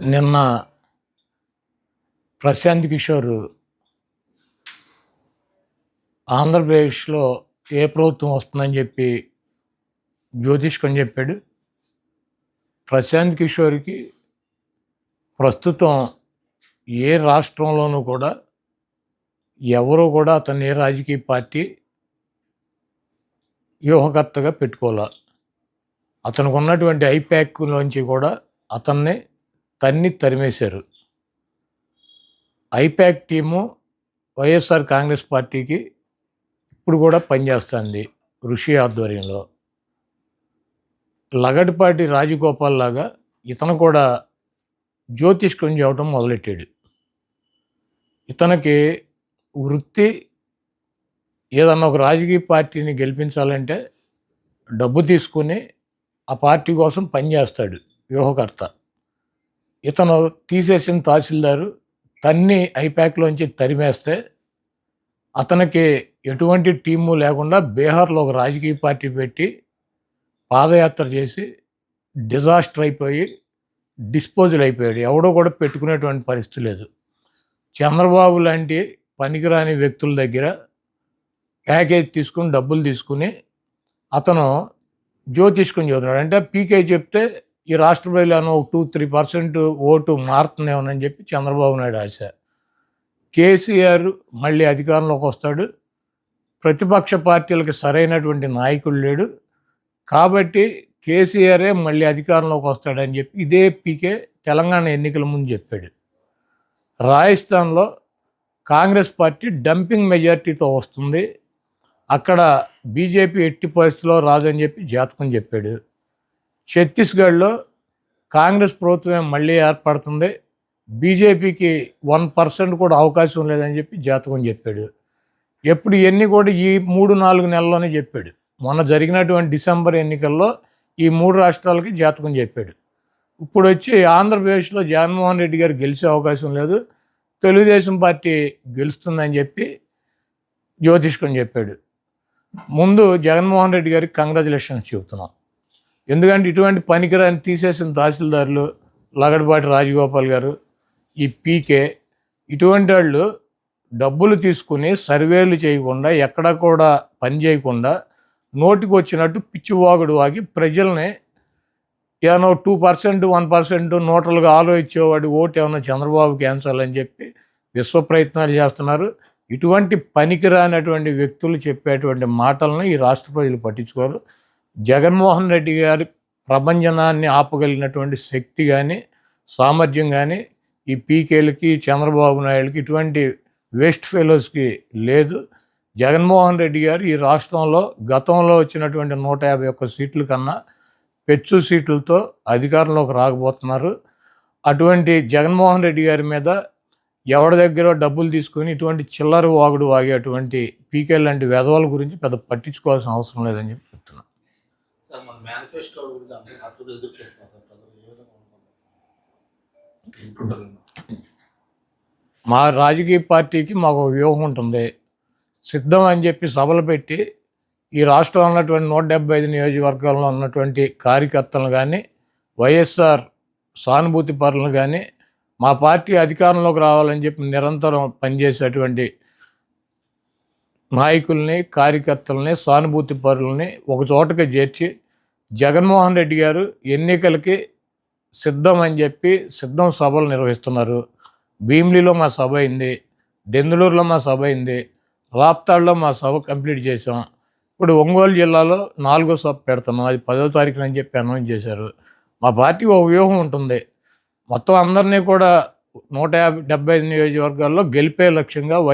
నిన్న ప్రశాంత్ కిషోర్ ఆంధ్రప్రదేశ్లో ఏ ప్రభుత్వం వస్తుందని చెప్పి జ్యోతిష్కని చెప్పాడు. ప్రశాంత్ కిషోర్కి ప్రస్తుతం ఏ రాష్ట్రంలోనూ కూడా ఎవరు కూడా అతన్ని ఏ రాజకీయ పార్టీ వ్యూహకర్తగా పెట్టుకోలే. అతనికి ఉన్నటువంటి ఐప్యాక్లోంచి కూడా అతన్ని తన్ని తరిమేశారు. ఐప్యాక్ టీము వైఎస్ఆర్ కాంగ్రెస్ పార్టీకి ఇప్పుడు కూడా పనిచేస్తుంది ఋషి ఆధ్వర్యంలో. లగడపాటి రాజగోపాల్ లాగా ఇతను కూడా జ్యోతిష్కం చేయడం మొదలెట్టాడు. ఇతనికి వృత్తి ఏదన్నా ఒక రాజకీయ పార్టీని గెలిపించాలంటే డబ్బు తీసుకుని ఆ పార్టీ కోసం పనిచేస్తాడు వ్యూహకర్త. ఇతను తీసేసిన తహసీల్దారు తన్ని ఐప్యాక్లోంచి తరిమేస్తే అతనికి ఎటువంటి టీము లేకుండా బీహార్లో ఒక రాజకీయ పార్టీ పెట్టి పాదయాత్ర చేసి డిజాస్టర్ అయిపోయి డిస్పోజల్ అయిపోయాడు. ఎవడో కూడా పెట్టుకునేటువంటి పరిస్థితి లేదు. చంద్రబాబు లాంటి పనికిరాని వ్యక్తుల దగ్గర ప్యాకేజ్ తీసుకుని డబ్బులు తీసుకుని అతను జ్యోతిష్కం చదువుతున్నాడు అంటే పీకే చెప్తే ఈ రాష్ట్ర ప్రజలను ఒక టూ త్రీ పర్సెంట్ ఓటు మారుతుందేమోనని చెప్పి చంద్రబాబు నాయుడు ఆశ. కేసీఆర్ మళ్ళీ అధికారంలోకి వస్తాడు. ప్రతిపక్ష పార్టీలకు సరైనటువంటి నాయకుడు లేడు. కాబట్టి కేసీఆరే మళ్ళీ అధికారంలోకి వస్తాడని చెప్పి ఇదే పీకే తెలంగాణ ఎన్నికల ముందు చెప్పాడు. రాజస్థాన్లో కాంగ్రెస్ పార్టీ డంపింగ్ మెజార్టీతో వస్తుంది. అక్కడ బీజేపీ ఎట్టి పరిస్థితిలో రాదని చెప్పి జాతకం చెప్పాడు. ఛత్తీస్గఢ్లో కాంగ్రెస్ ప్రభుత్వం మళ్ళీ ఏర్పడుతుంది. బీజేపీకి వన్ పర్సెంట్ కూడా అవకాశం లేదని చెప్పి జాతకం చెప్పాడు. ఎప్పుడు ఇవన్నీ కూడా ఈ మూడు నాలుగు నెలల్లోనే చెప్పాడు. మొన్న జరిగినటువంటి డిసెంబర్ ఎన్నికల్లో ఈ మూడు రాష్ట్రాలకి జాతకం చెప్పాడు. ఇప్పుడు వచ్చి ఆంధ్రప్రదేశ్లో జగన్మోహన్ రెడ్డి గారు గెలిచే అవకాశం లేదు. తెలుగుదేశం పార్టీ గెలుస్తుందని చెప్పి జ్యోతిష్కం చెప్పాడు. ముందు జగన్మోహన్ రెడ్డి గారికి కంగ్రాచులేషన్స్ చెబుతున్నాం. ఎందుకంటే ఇటువంటి పనికిరాని తీసేసిన తహసీల్దారులు లగడపాటి రాజగోపాల్ గారు ఈ పీకే ఇటువంటి వాళ్ళు డబ్బులు తీసుకుని సర్వేలు చేయకుండా ఎక్కడ కూడా పని చేయకుండా నోటికి వచ్చినట్టు పిచ్చివాగుడు వాగి ప్రజల్ని ఏమైనా టూ పర్సెంట్ వన్ పర్సెంట్ నోటలుగా ఆలోచించేవాడి ఓటు ఏమైనా చంద్రబాబు క్యాన్సల్ అని చెప్పి విశ్వ ప్రయత్నాలు చేస్తున్నారు. ఇటువంటి పనికిరానటువంటి వ్యక్తులు చెప్పేటువంటి మాటలను ఈ రాష్ట్ర ప్రజలు పట్టించుకోరు. జగన్మోహన్ రెడ్డి గారి ప్రపంచనాన్ని ఆపగలిగినటువంటి శక్తి కానీ సామర్థ్యం కానీ ఈ పీకేలకి చంద్రబాబు నాయుడుకి ఇటువంటి వేస్ట్ ఫెలోస్కి లేదు. జగన్మోహన్ రెడ్డి గారు ఈ రాష్ట్రంలో గతంలో వచ్చినటువంటి నూట యాభై ఒక్క సీట్ల కన్నా పెచ్చు సీట్లతో అధికారంలోకి రాకపోతున్నారు. అటువంటి జగన్మోహన్ రెడ్డి గారి మీద ఎవరి దగ్గర డబ్బులు తీసుకొని ఇటువంటి చిల్లర వాగుడు వాగేటువంటి పీకే లాంటి వెధవల గురించి పెద్ద పట్టించుకోవాల్సిన అవసరం లేదని చెప్పి చెప్తున్నాను మా రాజకీయ పార్టీకి మాకు ఒక వ్యూహం ఉంటుంది. సిద్ధం అని చెప్పి సభలు పెట్టి ఈ రాష్ట్రంలో ఉన్నటువంటి నూట డెబ్బై ఐదు నియోజకవర్గాల్లో ఉన్నటువంటి కార్యకర్తలను కానీ వైఎస్ఆర్ సానుభూతి పరులను కానీ మా పార్టీ అధికారంలోకి రావాలని చెప్పి నిరంతరం పనిచేసేటువంటి నాయకుల్ని కార్యకర్తలని సానుభూతి పరులని ఒక చోటకి చేర్చి జగన్మోహన్ రెడ్డి గారు ఎన్నికలకి సిద్ధం అని చెప్పి సిద్ధం సభలు నిర్వహిస్తున్నారు. భీమిలిలో మా సభ అయింది దెందులూరులో మా సభ అయింది రాప్తాడులో మా సభ కంప్లీట్ చేసాం ఇప్పుడు ఒంగోలు జిల్లాలో నాలుగో సభ పెడుతున్నాం అది పదో తారీఖున అని చెప్పి అనౌన్స్ చేశారు. మా పార్టీ ఒక వ్యూహం ఉంటుంది మొత్తం అందరినీ కూడా నూట యాభై డెబ్బై ఎనిమిది నియోజకవర్గాల్లో గెలిపే లక్ష్యంగా వై